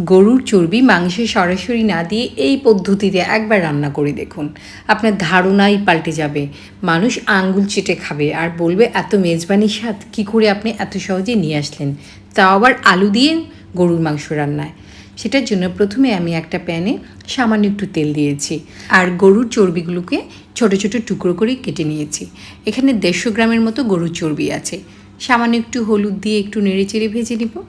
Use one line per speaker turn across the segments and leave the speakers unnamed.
গরুর চর্বি মাংসে সরাসরি না দিয়ে এই পদ্ধতিতে একবার রান্না করে দেখুন। আপনার ধারণাই পাল্টে যাবে। মানুষ আঙ্গুল চেটে খাবে আর বলবে, এত মেজবানি স্বাদ, কী করে আপনি এত সহজে নিয়ে আসলেন? তাও আবার আলু দিয়ে গরুর মাংস রান্নায়। সেটার জন্য প্রথমে আমি একটা প্যানে সামান্য একটু তেল দিয়েছি আর গরুর চর্বিগুলোকে ছোট ছোট টুকরো করে কেটে নিয়েছি। এখানে দেড়শো গ্রামের মতো গরুর চর্বি আছে। সামান্য একটু হলুদ দিয়ে একটু নেড়ে চেড়ে ভেজে নিব।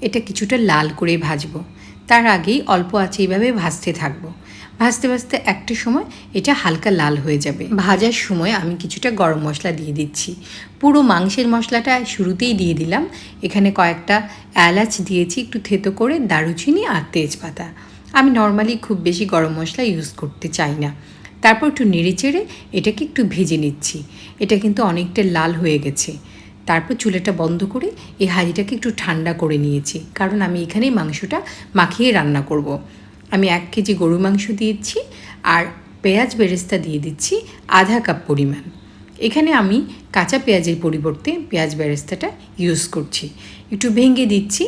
এটা কিছুটা লাল করে ভাজবো। তার আগেই অল্প আছে এইভাবে ভাজতে থাকব। ভাজতে ভাজতে একটা সময় এটা হালকা লাল হয়ে যাবে। ভাজার সময় আমি কিছুটা গরম মশলা দিয়ে দিচ্ছি। পুরো মাংসের মশলাটা শুরুতেই দিয়ে দিলাম। এখানে কয়েকটা এলাচ দিয়েছি, একটু থেতো করে দারুচিনি আর তেজপাতা। আমি নর্মালি খুব বেশি গরম মশলা ইউজ করতে চাই না। তারপর একটু নেড়ে চেড়ে এটাকে একটু ভেজে নিচ্ছি। এটা কিন্তু অনেকটা লাল হয়ে গেছে। তারপর চুলাটা বন্ধ করে এই হাঁড়িটাকে একটু ঠান্ডা করে নিয়েছি। কারণ আমি এখানেই মাংসটা মাখিয়ে রান্না করব। আমি এক কেজি গরু মাংস দিয়েছি আর পেঁয়াজ বেরেস্তা দিয়ে দিচ্ছি আধা কাপ পরিমাণ। এখানে আমি কাঁচা পেঁয়াজের পরিবর্তে পেঁয়াজ বেরেস্তাটা ইউজ করছি। একটু ভেঙে দিচ্ছি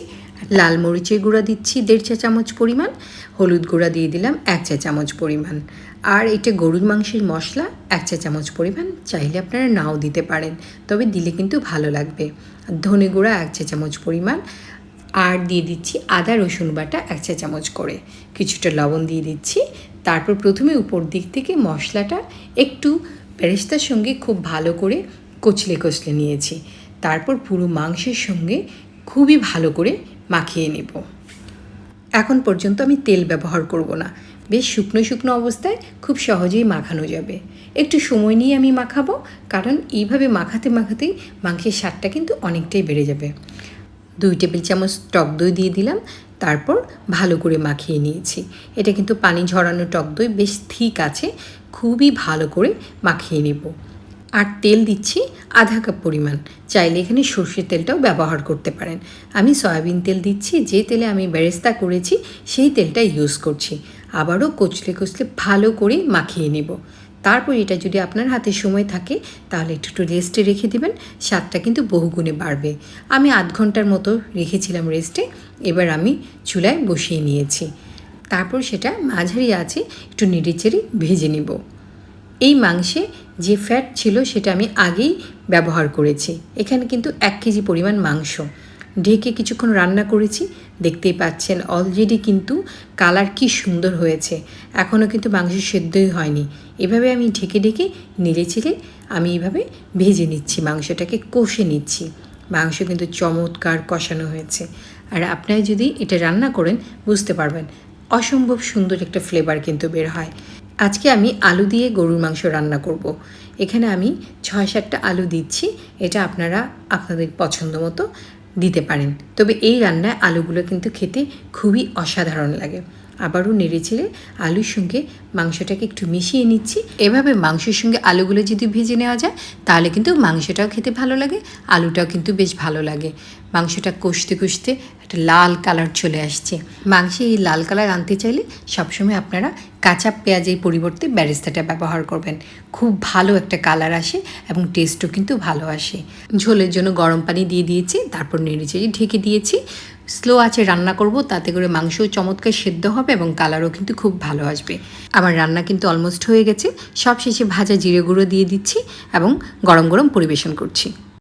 লাল মরিচের গুঁড়া দিচ্ছি, দেড় চা চামচ পরিমাণ। হলুদ গুঁড়া দিয়ে দিলাম, এক চা চামচ পরিমাণ। আর এটা গরুর মাংসের মশলা, এক চা চামচ পরিমাণ। চাইলে আপনারা নাও দিতে পারেন, তবে দিলে কিন্তু ভালো লাগবে। ধনে গুঁড়া এক চা চামচ পরিমাণ। আর দিয়ে দিচ্ছি আদা, রসুন বাটা এক চা চামচ করে। কিছুটা লবণ দিয়ে দিচ্ছি। তারপর প্রথমে উপর দিক থেকে মশলাটা একটু বেরেস্তার সঙ্গে খুব ভালো করে কচলে কচলে নিয়েছি। তারপর পুরো মাংসের সঙ্গে খুবই ভালো করে মাখিয়ে নেব। এখন পর্যন্ত আমি তেল ব্যবহার করব না। বেশ শুকনো শুকনো অবস্থায় খুব সহজেই মাখানো যাবে। একটু সময় নিয়ে আমি মাখাবো, কারণ এইভাবে মাখাতে মাখাতেই মাংসের স্বাদটা কিন্তু অনেকটাই বেড়ে যাবে। দুই টেবিল চামচ টক দই দিয়ে দিলাম, তারপর ভালো করে মাখিয়ে নিয়েছি। এটা কিন্তু পানি ঝরানো টক দই বেশ ঠিক আছে, খুবই ভালো করে মাখিয়ে নেব। আর তেল দিচ্ছি আধা কাপ পরিমাণ। চাইলে এখানে সর্ষের তেলটাও ব্যবহার করতে পারেন। আমি সয়াবিন তেল দিচ্ছি, যে তেলে আমি বেরেস্তা করেছি, সেই তেলটা ইউজ করছি। আবারও কচলে কচলে ভালো করে মাখিয়ে নেব। তারপর এটা যদি আপনার হাতে সময় থাকে, তাহলে একটু একটু রেস্টে রেখে দেবেন, স্বাদটা কিন্তু বহুগুণে বাড়বে। আমি আধ ঘণ্টার মতো রেখেছিলাম রেস্টে এবার আমি চুলায় বসিয়ে নিয়েছি। তারপর সেটা মাঝারি আছে একটু নেড়ে চেড়ে ভেজে নেব। এই মাংসে যে ফ্যাট ছিল সেটা আমি আগেই ব্যবহার করেছি। এখানে কিন্তু এক কেজি পরিমাণ মাংস। ঢেকে কিছুক্ষণ রান্না করেছি, দেখতেই পাচ্ছেন অলরেডি কিন্তু কালার কি সুন্দর হয়েছে। এখনও কিন্তু মাংস সেদ্ধই হয়নি। এভাবে আমি ঢেকে ঢেকে নেড়ে চেড়ে আমি এভাবে ভেজে নিচ্ছি, মাংসটাকে কষে নিচ্ছি। মাংস কিন্তু চমৎকার কষানো হয়েছে। আর আপনারা যদি এটা রান্না করেন, বুঝতে পারবেন অসম্ভব সুন্দর একটা ফ্লেভার কিন্তু বের হয়। আজকে আমি আলু দিয়ে গরুর মাংস রান্না করব। এখানে আমি ছয় সাতটা আলু দিচ্ছি, এটা আপনারা আপনাদের পছন্দ মতো দিতে পারেন। তবে এই রান্নায় আলুগুলো কিন্তু খেতে খুবই অসাধারণ লাগে। আবারও নেড়ে চেড়ে আলুর সঙ্গে মাংসটাকে একটু মিশিয়ে নিচ্ছি। এভাবে মাংসের সঙ্গে আলুগুলো যদি ভেজে নেওয়া যায়, তাহলে কিন্তু মাংসটাও খেতে ভালো লাগে, আলুটাও কিন্তু বেশ ভালো লাগে। মাংসটা কষতে কষতে একটা লাল কালার চলে আসছে। মাংসে এই লাল কালার আনতে চাইলে সবসময় আপনারা কাঁচা পেঁয়াজের পরিবর্তে ব্যারেস্তাটা ব্যবহার করবেন। খুব ভালো একটা কালার আসে এবং টেস্টও কিন্তু ভালো আসে। ঝোলের জন্য গরম পানি দিয়ে দিয়েছি, তারপর নেড়ে চেড়ে ঢেকে দিয়েছি। স্লো আছে রান্না করব, তাতে করে মাংসও চমৎকার সেদ্ধ হবে এবং কালারও কিন্তু খুব ভালো আসবে। আমার রান্না কিন্তু অলমোস্ট হয়ে গেছে। সব শেষে ভাজা জিরে গুঁড়ো দিয়ে দিচ্ছি এবং গরম গরম পরিবেশন করছি।